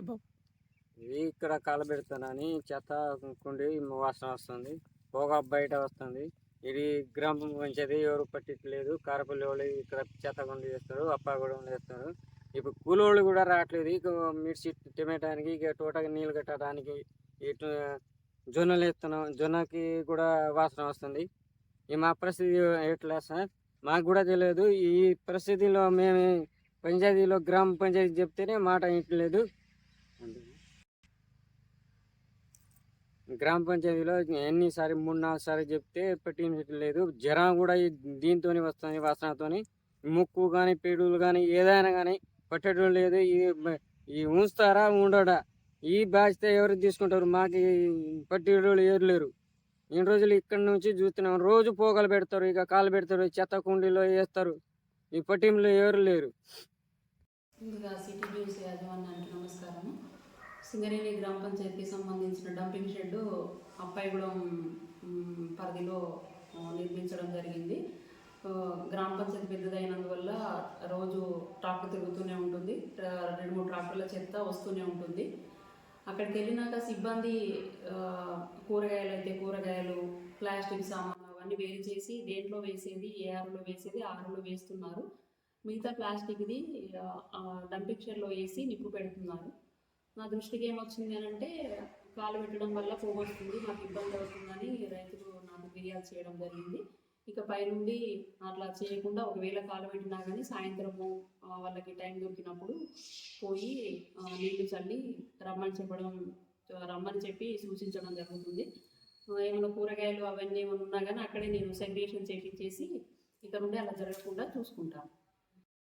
బాబు ఇది ఇక్కడ కాలబెడతానని చెత్త కుండి వాసన వస్తుంది. పొగ బయట వస్తుంది. ఇది గ్రామం మంచిది ఎవరు పట్టించలేదు. కారపల్లి వాళ్ళు ఇక్కడ చెత్త కుండి చేస్తారు అప్పాగూడెం చేస్తారు. ఇప్పుడు కూలోళ్ళు కూడా రావట్లేదు. ఇక మిర్చి టమాటానికి ఇక తోటకి నీళ్ళు కట్టడానికి ఇటు జొన్నలు వేస్తున్నాం. జొన్నకి కూడా వాసన వస్తుంది. ఈ మా పరిస్థితి ఎట్లా సార్? మాకు కూడా తెలియదు. ఈ పరిస్థితిలో మేము పంచాయతీలో గ్రామ పంచాయతీ చెప్తేనే మాట వింటలేదు గ్రామ పంచాయతీలో ఎన్నిసారి మూడు నాలుగు సార్లు చెప్తే పట్టించట్లేదు జ్వరం కూడా దీంతో వస్తుంది వాసనతోని. ముక్కు కానీ పేడులు కానీ ఏదైనా కానీ పట్టడం లేదు. ఇది ఈ ఉంచుతారా ఉండడా? ఈ బాధ్యత ఎవరు తీసుకుంటారు? మాకు పట్టేటోళ్ళు ఎవరు లేరు. ఇన్ని రోజులు ఇక్కడ నుంచి చూస్తున్నాం. రోజు పోగలు పెడతారు ఇక కాలు పెడతారు చెత్త కుండీలో వేస్తారు. ఈ పట్టింలో ఎవరు లేరు. ముందుగా సిటీ న్యూస్ యాజమాన్యానికి నమస్కారము. సింగరేణి గ్రామ పంచాయతీకి సంబంధించిన డంపింగ్ షెడ్ అప్పాయిగూడెం పరిధిలో నిర్మించడం జరిగింది. గ్రామ పంచాయతీ పెద్దదైనందువల్ల రోజు ట్రాక్టర్ తిరుగుతూనే ఉంటుంది. రెండు మూడు ట్రాక్టర్ల చెత్త వస్తూనే ఉంటుంది. అక్కడికి వెళ్ళినాక సిబ్బంది కూరగాయలు అయితే కూరగాయలు ప్లాస్టిక్ సామాన్లు అవన్నీ వేరు చేసి దేంట్లో వేసేది ఏ ఆరులో వేసేది ఆరులో వేస్తున్నారు. మిగతా ప్లాస్టిక్ది డంపింగ్ షెడ్లో వేసి నిప్పు పెడుతున్నారు. నా దృష్టికి ఏమొచ్చింది అని అంటే కాలు పెట్టడం వల్ల పోగొస్తుంది నాకు మాకు ఇబ్బంది అవుతుందని రైతులు నాకు ఫిర్యాదు చేయడం జరిగింది. ఇక పైనుండి అట్లా చేయకుండా ఒకవేళ కాలు పెట్టినా కానీ సాయంత్రము వాళ్ళకి టైం దొరికినప్పుడు పోయి నీళ్ళు చల్లి రమ్మని చెప్పడం రమ్మని చెప్పి సూచించడం జరుగుతుంది. ఏమైనా కూరగాయలు అవన్నీ ఏమైనా ఉన్నా కానీ అక్కడే నేను సెగ్రేషన్ చేపించేసి ఇక నుండి అలా జరగకుండా చూసుకుంటాను.